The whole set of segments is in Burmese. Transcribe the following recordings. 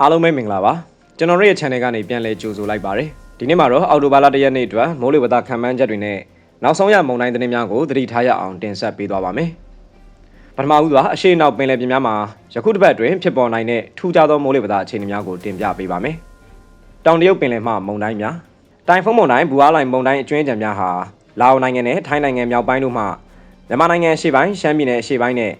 အားလုံးပဲမင်္ဂလာပါကျွန်တော်တို့ရဲ့ channel ကနေပြန်လည်ကြိုဆိုလိုက်ပါတယ်ဒီနေ့မှာတော့အော်တိုဘာလ၁ရက်နေ့အတွက်မိုးလေဝသခံမှန်းချက်တွေနဲ့နောက်ဆုံးရမုန်တိုင်းသတင်းများကိုသတိထားရအောင်တင်ဆက်ပေးသွားပါမယ်ပထမဦးစွာအရှိနောက်ပင်လယ်ပြင်များမှာယခုတစ်ပတ်အတွင်းဖြစ်ပေါ်နိုင်တဲ့ထူးခြားသောမိုးလေဝသအခြေအနေများကိုတင်ပြပေးပါမယ်တောင်တရုတ်ပင်လယ်မှမုန်တိုင်းများတိုင်ဖုန်းမုန်တိုင်းဘူအားလိုင်မုန်တိုင်းအကျွင်းကြံများဟာလာအိုနိုင်ငံနဲ့ထိုင်းနိုင်ငံမြောက်ပိုင်းတို့မှမြန်မာနိုင်ငံအရှေ့ပိုင်းရှမ်းပြည်နယ်အရှေ့ပိုင်းနဲ့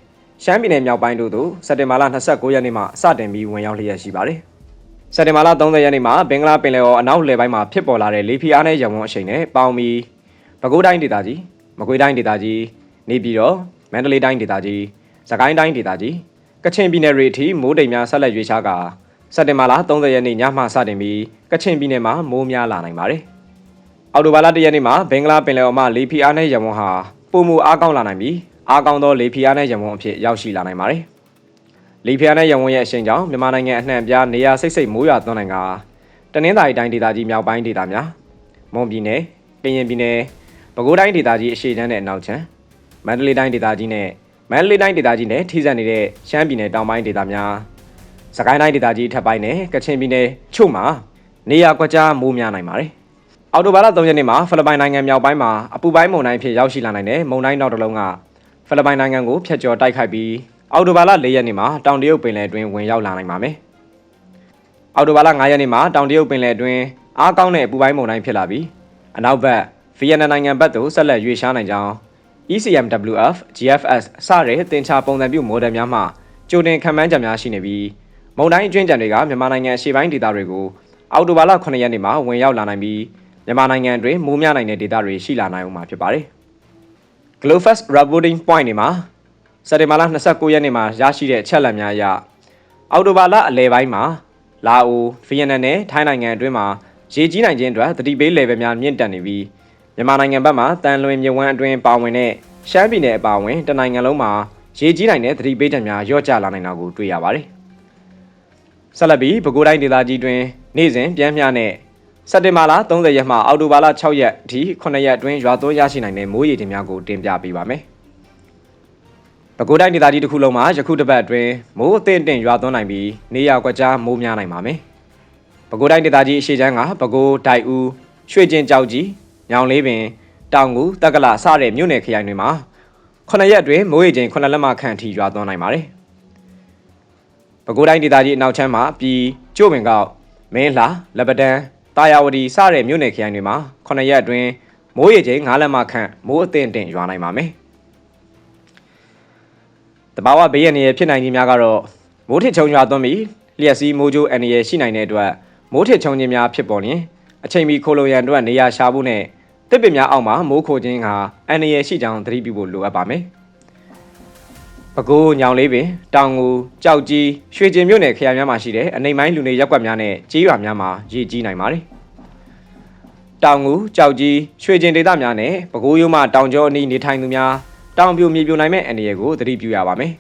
ရှမ်းပြည်နယ်မြောက်ပိုင်းတို့သို့စက်တင်ဘာလ29ရက်နေ့မှစတင်ပြီးဝင်ရောက်လျက်ရှိပါတယ်။စက်တင်ဘာလ30ရက်နေ့မှာဘင်္ဂလားပင်လယ်အော်အနောက်လယ်ပိုင်းမှာဖြစ်ပေါ်လာတဲ့လေဖိအားနည်းရံဝန်းအရှိန်နဲ့ပေါင်ပြီးပဲခူးတိုင်းဒေသကြီးမကွေးတိုင်းဒေသကြီးနေပြည်တော်မန္တလေးတိုင်းဒေသကြီးစကိုင်းတိုင်းဒေသကြီးကချင်ပြည်နယ်တွေအထိမိုးတိမ်များဆက်လက်ရွေးချားကာစက်တင်ဘာလ30ရက်နေ့ညမှစတင်ပြီးကချင်ပြည်နယ်မှာမိုးများလာနိုင်ပါတယ်။အော်တိုဘာလ1ရက်နေ့မှာဘင်္ဂလားပင်လယ်အော်မှလေဖိအားနည်းရံဝန်းဟာပုံမူအားကောင်းလာနိုင်ပြီး အားကောင်းသောလေဖိအားနည်းရံဝန်းအဖြစ်ရောက်ရှိလာနိုင်ပါတယ်။လေဖိအားနည်းရံဝန်းရဲ့အရှိန်ကြောင့်မြန်မာနိုင်ငံအနှံ့အပြားနေရာစိတ်စိတ်မိုးရွာသွန်းနိုင်ကတနင်္သာရီတိုင်းဒေသကြီးမြောက်ပိုင်းဒေသများမွန်ပြည်နယ်ကရင်ပြည်နယ်ပဲခူးတိုင်းဒေသကြီးအရှေ့ချမ်းနဲ့အနောက်ချမ်းမန္တလေးတိုင်းဒေသကြီးနဲ့မန္တလေးတိုင်းဒေသကြီးနဲ့ထိစပ်နေတဲ့ရှမ်းပြည်နယ်တောင်ပိုင်းဒေသများစကိုင်းတိုင်းဒေသကြီးထပ်ပိုင်းနဲ့ကချင်ပြည်နယ်ချို့မှာနေရာကွက်ကြားမိုးများနိုင်ပါတယ်။အော်တိုဘာလ3ရက်နေ့မှာဖိလစ်ပိုင်နိုင်ငံမြောက်ပိုင်းမှာအပူပိုင်းမုန်တိုင်းဖြစ်ရောက်ရှိလာနိုင်တဲ့မုန်တိုင်းနောက်တစ်လုံးက ဖိလစ်ပိုင်နိုင်ငံကိုဖျက်ကျော်တိုက်ခိုက်ပြီးအော်တိုဘာလ4ရက်နေ့မှာတောင်တရုတ်ပင်လယ်အတွင်းဝင်ရောက်လာနိုင်ပါမယ်။အော်တိုဘာလ5ရက်နေ့မှာတောင်တရုတ်ပင်လယ်အတွင်းအားကောင်းတဲ့အပူပိုင်းမုန်တိုင်းဖြစ်လာပြီးအနောက်ဘက်ဗီယက်နမ်နိုင်ငံဘက်သို့ဆက်လက်ရွေ့ရှားနိုင်ကြောင်း ECMWF, GFS စတဲ့တင်ချာပုံစံပြုမော်ဒယ်များမှကြိုတင်ခံမှန်းချက်များရှိနေပြီးမုန်တိုင်းအကျွင်းကြံတွေကမြန်မာနိုင်ငံအရှေ့ပိုင်းဒေသတွေကိုအောက်တိုဘာလ9ရက်နေ့မှာဝင်ရောက်လာနိုင်ပြီးမြန်မာနိုင်ငံအတွင်းမိုးများနိုင်တဲ့ဒေသတွေရှိလာနိုင်အောင်မှာဖြစ်ပါတယ်။ Globefest Reporting Point တွေမှာစက်တင်ဘာလ29ရက်နေ့မှာရရှိတဲ့အချက်အလက်များအရအောက်တိုဘာလအလယ်ပိုင်းမှာလာအိုဗီယက်နမ်နဲ့ထိုင်းနိုင်ငံအတွင်းမှာရေကြီးနိုင်ခြင်းအတွက်သတိပေး level များမြင့်တက်နေပြီးမြန်မာနိုင်ငံဘက်မှာတန်လွင်မြဝန်းအတွင်းပါဝင်တဲ့ရှမ်းပြည်နယ်အပါအဝင်တနိုင်ငံလုံးမှာရေကြီးနိုင်တဲ့သတိပေးချက်များရော့ကျလာနိုင်တာကိုတွေ့ရပါတယ်။ဆက်လက်ပြီးပဲခူးတိုင်းဒေသကြီးတွင်နေ့စဉ်ပြန်မျှနဲ့ စက်တင်ဘာလ30ရက်မှအောက်တိုဘာလ6ရက်အထိ9ရက်အတွင်းရွာသွန်းရရှိနိုင်တဲ့မိုးရေတင်များကိုတင်ပြပေးပါမယ်။ပဲခူးတိုင်းဒေသကြီးတစ်ခုလုံးမှာယခုတစ်ပတ်အတွင်းမိုးအသင့်တင်ရွာသွန်းနိုင်ပြီးနေရာကွက်ကြားမိုးများနိုင်ပါမယ်။ပဲခူးတိုင်းဒေသကြီးအရှေ့ချမ်းကပဲခူးဒိုက်ဦးရွှေကျင်ကြောက်ကြီးညောင်လေးပင်တောင်ကူတက္ကလာစတဲ့မြို့နယ်ခရိုင်တွေမှာ9ရက်အတွင်းမိုးရေချိန်9လက်မခန့်အထိရွာသွန်းနိုင်ပါတယ်။ပဲခူးတိုင်းဒေသကြီးအနောက်ချမ်းမှာပြည်ကျို့ပင်ကောက်မင်းလှလက်ပတန်း တာယာဝတီစတဲ့မြို့နယ်ခရိုင်တွေမှာ9ရက်အတွင်းမိုးရေချိန်9လက်မခန့်မိုးအသင့်တင်ရွာနိုင်ပါမယ်။တဘာဝဘေးရန်ရဖြစ်နိုင်ခြင်းများကတော့မိုးထစ်ချုံရွာသွန်းပြီးလျှက်စီးမိုးကြိုးအန္တရာယ်ရှိနိုင်တဲ့အတွက်မိုးထစ်ချုံခြင်းများဖြစ်ပေါ်ရင်အချိန်မီခိုလုံရန်အတွက်နေရာရှာဖို့နဲ့တစ်ပင်များအောက်မှာမိုးခိုခြင်းကအန္တရာယ်ရှိကြောင်းသတိပြုဖို့လိုအပ်ပါမယ်။ ပဲခူးညောင်လေးပင်တောင်ငူကြောက်ကြီးရွှေကျင်မြို့နယ်ခရိုင်များမှာရှိတဲ့အနေမိုင်းလူနေရပ်ကွက်များနဲ့ကြေးရွာများမှာရေကြီးနိုင်ပါတယ်။တောင်ငူကြောက်ကြီးရွှေကျင်ဒေသများနဲ့ပဲခူးရိုးမှတောင်ကျောအနီးနေထိုင်သူများတောင်ပြိုမြေပြိုနိုင်မဲ့အန္တရာယ်ကိုသတိပြုရပါမယ်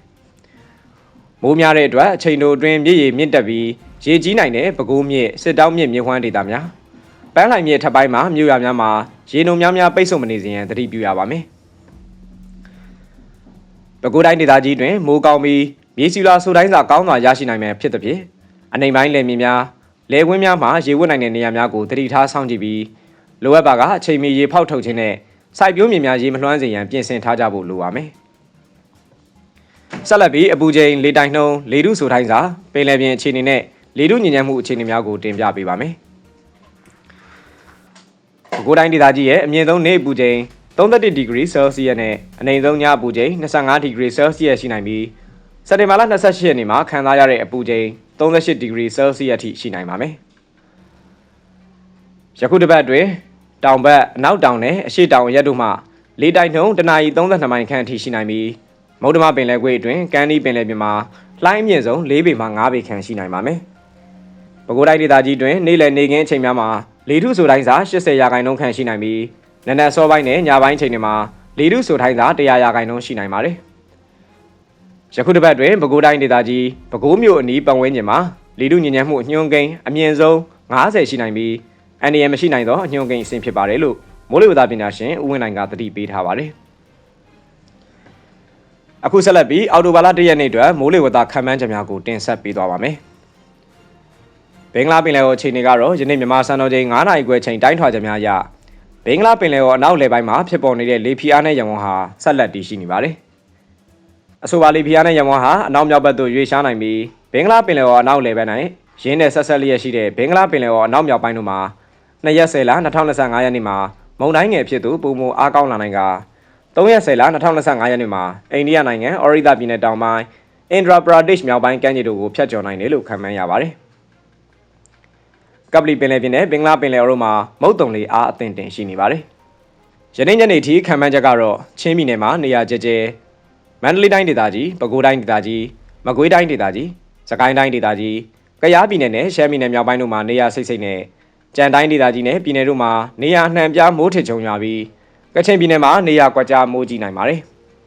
။မိုးများတဲ့အတွက်အချိန်တိုအတွင်းမြစ်ရေမြင့်တက်ပြီးရေကြီးနိုင်တဲ့ပဲခူးမြစ်စစ်တောင်းမြစ်မြစ်ဝှမ်းဒေသများပန်းလှိုင်မြစ်ထပ်ပိုင်းမှာမြို့ရွာများမှာရေနုံများများပိတ်ဆို့မနေစေရန်သတိပြုရပါမယ်။ ပဲခူးတိုင်းဒေသကြီးတွင်မိုးကောင်းပြီးမြေစီလာဆိုတိုင်းစာကောင်းစွာရရှိနိုင်မယ်ဖြစ်သဖြင့်အနေပိုင်းလယ်မြေများလယ်ကွင်းများမှာရေဝတ်နိုင်တဲ့နေရာများကိုသတိထားစောင့်ကြည့်ပြီးလိုအပ်ပါကအချိန်မီရေဖောက်ထုတ်ခြင်းနဲ့စိုက်ပျိုးမြေများရေမလွှမ်းစေရန်ပြင်ဆင်ထားကြဖို့လိုပါမယ်။ဆက်လက်ပြီးအပူချိန်လေတိုင်နှုန်းလေထုဆိုတိုင်းစာပင်လယ်ပြင်အခြေအနေနဲ့လေထုညဉ့်ညမ်းမှုအခြေအနေများကိုတင်ပြပေးပါမယ်။ပဲခူးတိုင်းဒေသကြီးရဲ့အမြင့်ဆုံးနေ့အပူချိန် 31ဒီဂရီဆယ်စီယပ်နဲ့အနိမ့်ဆုံးညအပူချိန်25ဒီဂရီဆယ်စီယပ်ရှိနိုင်ပြီးစက်တင်ဘာလ28ရက်နေ့မှာခံစားရတဲ့အပူချိန်38ဒီဂရီဆယ်စီယပ်ထိရှိနိုင်ပါမယ်။ယခုတစ်ပတ်အတွင်းတောင်ဘက်အနောက်တောင်နဲ့အရှေ့တောင်ရက်တို့မှလေတိုက်နှုန်းတနအီ32မိုင်ခန့်အထိရှိနိုင်ပြီးမုတ်တမပင်လယ်ကွေ့အတွင်းကမ်းနီးပင်လယ်ပြင်မှာလှိုင်းအမြင့်ဆုံး၄ပေမှ၅ပေခန့်ရှိနိုင်ပါမယ်။ပဲခူးတိုင်းဒေသကြီးတွင်နေ့လယ်နေခင်းအချိန်များမှာလေထုဆိုတိုင်းစာ80ရာခိုင်နှုန်းခန့်ရှိနိုင်ပြီး နနက်စောပိုင်းနဲ့ညပိုင်းချိန်တွေမှာလေထုဆိုတိုင်းစာ100ရာခိုင်နှုန်းရှိနိုင်ပါတယ်။ယခုတစ်ပတ်တွင်ပဲခူးတိုင်းဒေသကြီးပဲခူးမြို့အနီးပတ်ဝန်းကျင်မှာလေထုညဉ့်ညမ်းမှုအညွှန်းကိန်းအမြင့်ဆုံး90ရှိနိုင်ပြီးအန်ဒီယမရှိနိုင်သောအညွှန်းကိန်းအဆင့်ဖြစ်ပါတယ်လို့မိုးလေဝသပညာရှင်ဦးဝင်းနိုင်ကသတိပေးထားပါတယ်။အခုဆက်လက်ပြီးအော်တိုဘာလ၁ရက်နေ့အတွက်မိုးလေဝသခန့်မှန်းချက်များကိုတင်ဆက်ပေးသွားပါမယ်။ဘင်္ဂလားပင်လယ်အော်အခြေအနေကတော့ယနေ့မြန်မာစံတော်ချိန်9နာရီခွဲချိန်တိုင်းထွာချက်များအရ ဘင်္ဂလားပင်လယ်အော်အနောက်လယ်ပိုင်းမှာဖြစ်ပေါ်နေတဲ့လေဖီအားနဲ့ရံဝန်းဟာဆက်လက်တည်ရှိနေပါတယ်။အဆိုပါလေဖီအားနဲ့ရံဝန်းဟာအနောက်မြောက်ဘက်သို့ရွေ့ရှားနိုင်ပြီးဘင်္ဂလားပင်လယ်အော်အနောက်လယ်ဘက်၌ရင်းနဲ့ဆက်ဆက်လျက်ရှိတဲ့ဘင်္ဂလားပင်လယ်အော်အနောက်မြောက်ပိုင်းတို့မှာ2ရက်10လ2025ရက်နေ့မှာမုန်တိုင်းငယ်ဖြစ်သူပုံမအားကောင်းလာနိုင်က3ရက်10လ2025ရက်နေ့မှာအိန္ဒိယနိုင်ငံအော်ရီဒါပြည်နယ်တောင်ပိုင်းအင်ဒရာပရာဒစ်မြောက်ပိုင်းကမ်းခြေတို့ကိုဖျက်ချော်နိုင်တယ်လို့ခန့်မှန်းရပါတယ်။ ကပလီပင်လယ်ပြင်နဲ့ဘင်္ဂလားပင်လယ်အော်တို့မှာမုတ်တုံလေးအားအသင့်တင်ရှိနေပါတယ်။ယနေ့ညနေထိခန့်မှန်းချက်ကတော့ချင်းပြည်နယ်မှာနေရာကျကျမန္တလေးတိုင်းဒေသကြီးပဲခူးတိုင်းဒေသကြီးမကွေးတိုင်းဒေသကြီးစကိုင်းတိုင်းဒေသကြီးကယားပြည်နယ်နဲ့ရှမ်းပြည်နယ်မြောက်ပိုင်းတို့မှာနေရာစိတ်စိတ်နဲ့ကြံတိုင်းဒေသကြီးနဲ့ပြည်နယ်တို့မှာနေရာနှံပြားမိုးထစ်ချုံရွာပြီးကချင်ပြည်နယ်မှာနေရာကွက်ကြားမိုးကြီးနိုင်ပါတယ်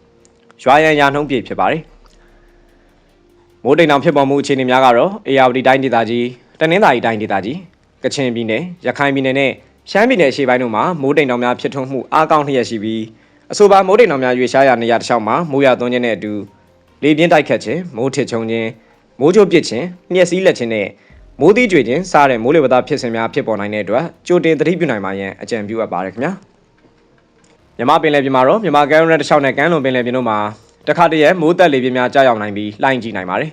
။ရွာရန်ရာနှုံးပြည့်ဖြစ်ပါတယ်။မိုးတိမ်တောင်ဖြစ်ပေါ်မှုအခြေအနေများကတော့အေယာဝတီတိုင်းဒေသကြီးတနင်္သာရီတိုင်းဒေသကြီး ကချင်ပြည်နယ်ရခိုင်ပြည်နယ်နဲ့ရှမ်းပြည်နယ်အရှေ့ပိုင်းတို့မှာမိုးတိမ်တောင်များဖြစ်ထွန်းမှုအားကောင်းလျက်ရှိပြီးအဆိုပါမိုးတိမ်တောင်များရွေရှားရာနေရာတစ်လျှောက်မှာမိုးရွာသွန်းခြင်းနဲ့အတူလေပြင်းတိုက်ခတ်ခြင်းမိုးထစ်ချုံခြင်းမိုးကြိုးပစ်ခြင်းညှက်စည်းလက်ခြင်းနဲ့မိုးသီးကြွေခြင်းစတဲ့မိုးလေဝသဖြစ်စဉ်များဖြစ်ပေါ်နိုင်တဲ့အတွက်ကြိုတင်သတိပြုနိုင်ပါရန်အကြံပြုအပ်ပါတယ်ခင်ဗျာမြမပင်လယ်ပြင်မှာတော့မြမကမ်းရိုးတစ်လျှောက်နဲ့ကမ်းလွန်ပင်လယ်ပြင်တို့မှာတခါတည်းမိုးတက်လေပြင်းများကြာရောက်နိုင်ပြီးလှိုင်းကြီးနိုင်ပါတယ်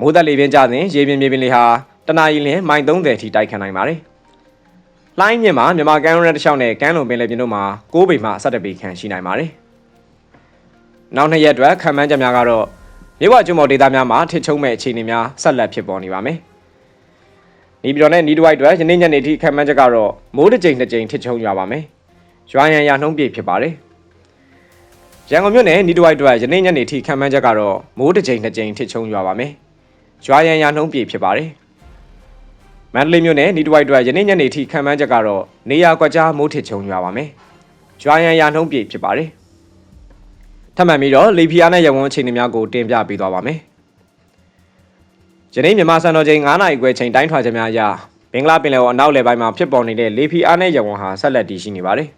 မိုးတက်လေပြင်းကြစဉ်ရေပြင်မြေပြင်လေဟာ တနအီလင်းမိုင်30ထိတိုက်ခတ်နိုင်ပါတယ်။လှိုင်းမြင့်မှာမြန်မာကမ်းရိုးတစ်လျှောက်နဲ့ကမ်းလွန်ပင်လယ်ပြင်တို့မှာ6ပေမှ17ပေခန့်ရှိနိုင်ပါတယ်။နောက်နှစ်ရက်အတွက်ခံမှန်းချက်များကတော့မြဝကျွန်းပေါ်ဒေသများမှာထစ်ချုံမဲ့အခြေအနေများဆက်လက်ဖြစ်ပေါ်နေပါမယ်။နီပြည်တော်နဲ့နီးတဝိုက်အတွက်ယနေ့ညနေထိခံမှန်းချက်ကတော့မိုးတစ်ကြိမ်နှစ်ကြိမ်ထစ်ချုံရွာပါမယ်။ရွာရန်ရနှုံးပြည့်ဖြစ်ပါတယ်။ရန်ကုန်မြို့နယ်နီးတဝိုက်အတွက်ယနေ့ညနေထိခံမှန်းချက်ကတော့မိုးတစ်ကြိမ်နှစ်ကြိမ်ထစ်ချုံရွာပါမယ်။ရွာရန်ရနှုံးပြည့်ဖြစ်ပါတယ်။ မန္တလေးမြို့နယ်နီတဝိုက်အတွက်ယနေ့ညနေထိခံမှန်းချက်ကတော့နေရာကွက်ကြားမိုးထစ်ချုံရွာပါမယ်။ရွာရန်ရာနှုံးပြည့်ဖြစ်ပါတယ်။ထပ်မံပြီးတော့လေဖီယာနဲ့ရဝန်းအခြေအနေများကိုတင်ပြပေးသွားပါမယ်။ယနေ့မြန်မာစံတော်ချိန်9နာရီခွဲချိန်တိုင်းထွာချက်များအရဘင်္ဂလားပင်လယ်အော်အနောက်လယ်ပိုင်းမှာဖြစ်ပေါ်နေတဲ့လေဖီယာနဲ့ရဝန်းဟာဆက်လက်တည်ရှိနေပါတယ်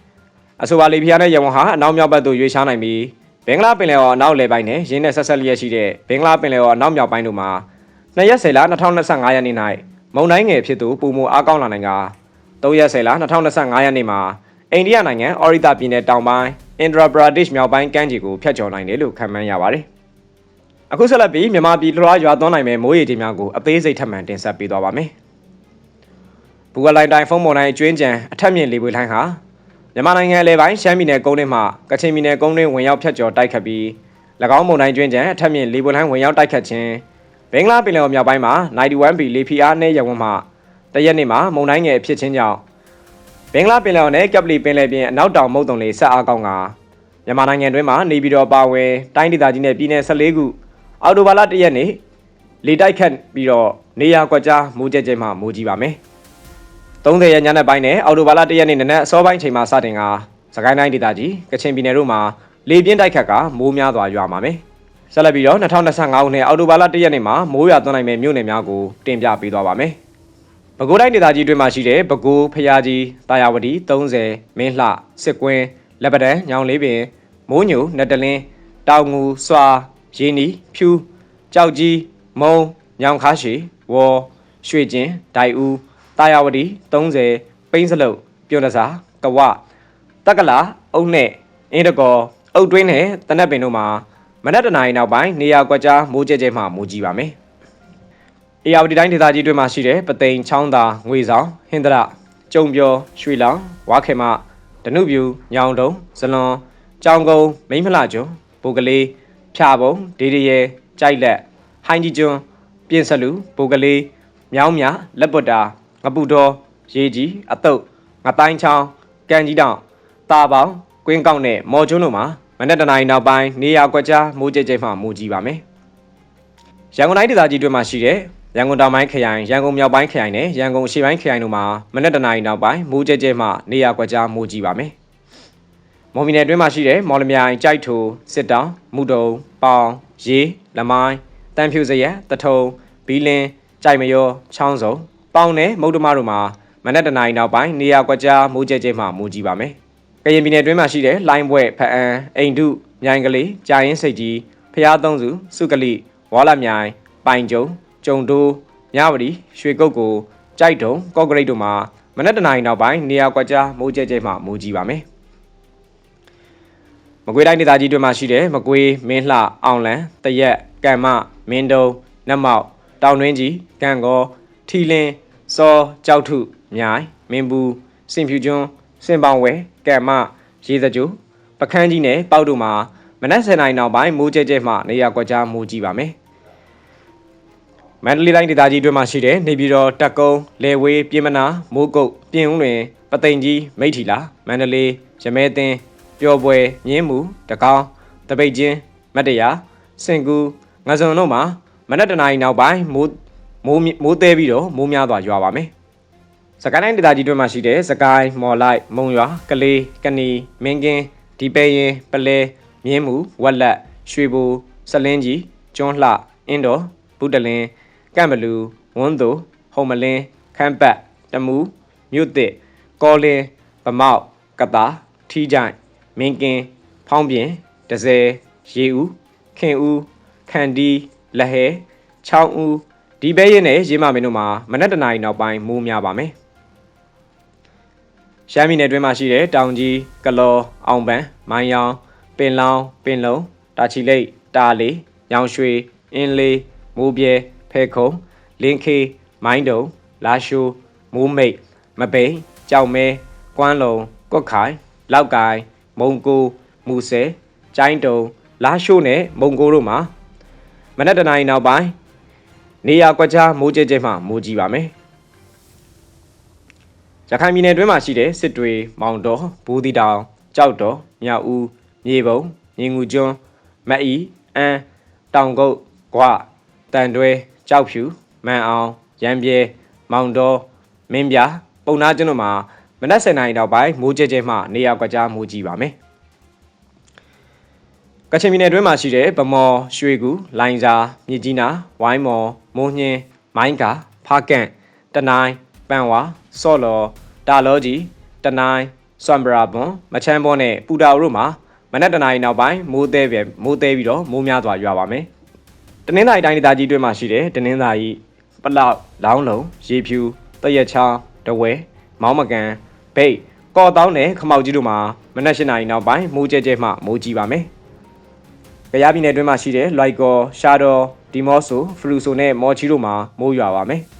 ။အဆိုပါလေဖီယာနဲ့ရဝန်းဟာအနောက်မြောက်ဘက်သို့ရွေ့ရှားနိုင်ပြီးဘင်္ဂလားပင်လယ်အော်အနောက်လယ်ပိုင်းနဲ့ရင်းနဲ့ဆက်ဆက်လျက်ရှိတဲ့ဘင်္ဂလားပင်လယ်အော်အနောက်မြောက်ပိုင်းတို့မှာ2ရက်10လ2025ရက်နေ့၌ မုံတိုင်းငယ်ဖြစ်သူပူမိုအားကောင်းလာနိုင်က3ရက်10လ2025ရက်နေ့မှာအိန္ဒိယနိုင်ငံအော်ရီတာပြည်နယ်တောင်ပိုင်းအင်ဒရာဘရာဒစ်မြောက်ပိုင်းကမ်းခြေကိုဖျက်ချော်နိုင်တယ်လို့ခန့်မှန်းရပါတယ်။အခုဆက်လက်ပြီးမြန်မာပြည်လွှားရွာသွန်းနိုင်မဲ့မိုးရေချိန်များကိုအသေးစိတ်ထပ်မံတင်ဆက်ပေးသွားပါမယ်။ဘူဂလိုင်းတိုင်းဖုံးမော်တိုင်းအကျွင်းကြံအထက်မြင့်လေပွေလိုင်းဟာမြန်မာနိုင်ငံအလဲပိုင်းရှမ်းပြည်နယ်ကုန်းတွင်းမှကချင်ပြည်နယ်ကုန်းတွင်းဝင်ရောက်ဖျက်ချော်တိုက်ခတ်ပြီး၎င်းမုန်တိုင်းကျွင်းကြံအထက်မြင့်လေပွေလိုင်းဝင်ရောက်တိုက်ခတ်ခြင်း ဘင်္ဂလားပင်လယ်ော်မြောက်ပိုင်းမှာ 91B လေဖီအားနဲ့ရဝန်းမှတရက်နေ့မှာမုန်တိုင်းငယ်ဖြစ်ခြင်းကြောင့်ဘင်္ဂလားပင်လယ်ော်နဲ့ကပ်ပလီပင်လယ်ပြင်အနောက်တောင်မုတ်တုံလေးဆက်အားကောင်းကမြန်မာနိုင်ငံတွင်းမှာနေပြည်တော်ပါဝင်တိုင်းဒေသကြီးနဲ့ပြည်နယ်14ခုအော်တိုဘာလတရက်နေ့လေတိုက်ခတ်ပြီးတော့နေရာကွက်ကြားမိုးကြဲကြဲမှမိုးကြီးပါမယ်30ရက်ညနေပိုင်းနဲ့အော်တိုဘာလတရက်နေ့နနက်အစောပိုင်းချိန်မှာစတင်ကစကိုင်းတိုင်းဒေသကြီးကချင်ပြည်နယ်တို့မှာလေပြင်းတိုက်ခတ်ကမိုးများစွာရွာမှာမယ် ဆက်လက်ပြီးတော့2025ခုနှစ်အောက်တိုဘာလ1ရက်နေ့မှာမိုးရွာသွန်းနိုင်မယ့်မြို့နယ်များကိုတင်ပြပေးသွားပါမယ်။ပဲခူးတိုင်းဒေသကြီးတွင်မှရှိတဲ့ပဲခူးဖျားကြီးတာယာဝတီ30မင်းလှစစ်ကွင်းလက်ပတန်းညောင်လေးပင်မိုးညိုနတလင်းတောင်ငူစွာရင်းနီဖြူကြောက်ကြီးမုံညောင်ခါရှိဝေါ်ရွှေကျင်ဒိုင်ဦးတာယာဝတီ30ပိန်းစလုတ်ပြုံးတစားကဝတက္ကလာအုတ်နဲ့အင်းတကောအုတ်တွင်းနဲ့တနက်ပင်တို့မှာ မနက်တနာရီနောက်ပိုင်းနေရာကွက်ကြားမိုးကြဲကြဲမှမိုးကြီးပါမယ်။အေယာဝတီတိုင်းဒေသကြီးတွင်မှရှိတဲ့ပသိမ်ချောင်းသာငွေဆောင်ဟင်္ဒရကျုံပြောရွှေလောင်ဝါခေမဒနုပြူညောင်တုံဇလွန်ကြောင်ကုန်းမိမ့်ဖလာကျွန်းဘိုကလေးဖြာပုံဒေဒီရဲကြိုက်လက်ဟိုင်းကြီးကျွန်းပြင်ဆလူဘိုကလေးမြောင်းမြလက်ပွတ်တာငပူတော်ရေကြီးအတုတ်ငတိုင်းချောင်းကန်ကြီးတောင်တာပေါင်ကွင်းကောက်နဲ့မော်ကျွန်းတို့မှာ မနက်တနာရီနောက်ပိုင်းနေရာကွက်ကြားမိုးကြဲကြဲမှမိုးကြီးပါမယ်။ရန်ကုန်တိုင်းဒေသကြီးတွင်မှရှိတဲ့ရန်ကုန်တောင်ပိုင်းခရိုင်ရန်ကုန်မြောက်ပိုင်းခရိုင်နဲ့ရန်ကုန်အရှေ့ပိုင်းခရိုင်တို့မှာမနက်တနာရီနောက်ပိုင်းမိုးကြဲကြဲမှနေရာကွက်ကြားမိုးကြီးပါမယ်။မော်မီနယ်တွင်မှရှိတဲ့မော်လမြိုင်ကြိုက်ထိုစစ်တောင်မူတုံပေါင်ရေးလမိုင်းတန်ဖြူစရက်တထုံဘီလင်းကြိုက်မရောချောင်းစုံပေါင်နဲ့မုတ်တမတို့မှာမနက်တနာရီနောက်ပိုင်းနေရာကွက်ကြားမိုးကြဲကြဲမှမိုးကြီးပါမယ်။ ကရင်ပြည်နယ်တွင်းမှာရှိတဲ့လိုင်းဘွဲ့ဖအံအိမ်ဒုမြိုင်ကလေးကြာရင်စိတ်ကြီးဖျားသုံးစုစုကလိဝါလာမြိုင်ပိုင်ကျုံကျုံတိုးမြဝတီရွှေကုတ်ကိုကြိုက်တုံကော့ဂရိတ်တို့မှာမနက်တနာရီနောက်ပိုင်းနေရာကွက်ကြားမိုးကျဲကျဲမှမိုးကြီးပါမယ်မကွေးတိုင်းဒေသကြီးတွေမှာရှိတဲ့မကွေးမင်းလှအောင်လံတရက်ကံမမင်းတုံနတ်မောက်တောင်တွင်းကြီးကံကောထီလင်းစောကြောက်ထုမြိုင်မင်းဘူးစင်ဖြူကျွန်း စင်ပောင်ဝဲကံမရေစကြိုပခန်းကြီးနဲ့ပေါက်တို့မှာမနက်7:00နာရီနောက်ပိုင်းမိုးကျဲကျဲမှနေရာကွက်ကြားမိုးကြီးပါမယ်မန္တလေးတိုင်းဒေသကြီးအတွင်းမှာရှိတဲ့နေပြည်တော်တက်ကုန်းလေဝေးပြင်မနာမိုးကုတ်ပြင်ဦးလွင်ပသိမ်ကြီးမိထီလာမန္တလေးရမဲသင်းပျော်ပွဲမြင်းမူတကောင်းတပိတ်ချင်းမတ်တရာစင်ကူငါစုံတို့မှာမနက်တနာရီနောက်ပိုင်းမိုးမိုးမိုးသေးပြီးတော့မိုးများစွာရွာပါမယ် စကိုင်းတိုင်းဒေသကြီးတွင်းမှာရှိတဲ့စကိုင်းမော်လိုက်မုံရွာကလေးကနီမင်းကင်းဒီပဲရင်ပလဲမြင်းမူဝက်လက်ရွှေဘူစလင်းကြီးကျွန်းလှအင်းတော်ဘုဒ္ဒလင်းကန့်ဘလူဝန်းသူဟုံမလင်းခမ်းပတ်တမူမြို့တစ်ကောလင်းဗမောက်ကတာထီးကြိုင်မင်းကင်းဖောင်းပြင်ဒဇယ်ရေဦးခင်ဦးခန်ဒီလက်ဟဲချောင်းဦးဒီပဲရင်နဲ့ရေမမင်းတို့မှာမနက်တနာရီနောက်ပိုင်းမိုးများပါမယ် ရှမ်းပြည်နယ်တွင်းမှာရှိတဲ့တောင်ကြီးကလောအောင်ပန်းမိုင်းယောင်ပင်လောင်ပင်လုံတာချီလိတ်တာလီညောင်ရွှေအင်းလေးမိုးပြဲဖဲခုံလင်းခေးမိုင်းတုံလာရှိုးမိုးမိတ်မပိန်ကြောက်မဲကွမ်းလုံကွက်ခိုင်လောက်ကိုင်မုံကိုမူဆဲကျိုင်းတုံလာရှိုးနဲ့မုံကိုတို့မှာမနက်တနာရီနောက်ပိုင်းနေရာကွက်ကြားမိုးကြဲကြဲမှမိုးကြီးပါမယ် ရခိုင်ပြည်နယ်တွင်းမှာရှိတဲ့စစ်တွေမောင်တော်ဘူးတီတောင်ကြောက်တော်မြောက်ဦးမြေပုံမြင်းငူကျွန်းမက်အီအန်းတောင်ကုတ်ကွာတန်တွဲကြောက်ဖြူမန်အောင်ရံပြဲမောင်တော်မင်းပြပုံနာကျွန်းတို့မှာမနက်7:00နာရီနောက်ပိုင်းမိုးကြဲကြဲမှနေရာကွက်ကြားမိုးကြီးပါမယ်ကချင်ပြည်နယ်တွင်းမှာရှိတဲ့ဗမော်ရွှေကူလိုင်စာမြစ်ကြီးနာဝိုင်းမော်မိုးညင်းမိုင်းကာဖားကန့်တနိုင်းပန်ဝါ စော့လော်တာလောကြီးတနိုင်းဆွမ်ဘရာဘွန်မချမ်းဘောနဲ့ပူတာတို့မှာမနက်တနာရီနောက်ပိုင်းမိုးသေးပဲမိုးသေးပြီးတော့မိုးများစွာရွာပါမယ်တနင်္သာရီတိုင်းဒေသကြီးတွင်းမှာရှိတဲ့တနင်္သာရီပလောက်လောင်းလုံးရေဖြူတရက်ချောင်းတဝဲမောင်းမကန်ဘိတ်ကော်တောင်းနဲ့ခမောက်ကြီးတို့မှာမနက်၈နာရီနောက်ပိုင်းမိုးကြဲကြဲမှမိုးကြီးပါမယ်။ကြရပြည်နယ်တွင်းမှာရှိတဲ့လွိုက်ကော်ရှာတော်ဒီမော့ဆိုဖလူဆိုနဲ့မော်ချီတို့မှာမိုးရွာပါမယ်။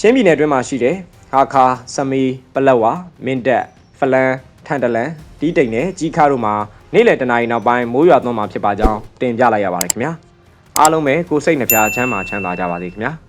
ချင်းပြည်နယ်တွင်းမှာရှိတဲ့ဟာခါစမီပလက်ဝါမင်းတက်ဖလန်ထန်တလန်ဒီတိန်နဲ့ကြီးခါတို့မှာနေ့လယ်တနာရီနောက်ပိုင်းမိုးရွာသွန်းမှာဖြစ်ပါကြောင်းတင်ပြလိုက်ရပါတယ်ခင်ဗျာ။အားလုံးပဲကိုယ်စိတ်နှပြချမ်းသာချမ်းသာကြပါစေခင်ဗျာ။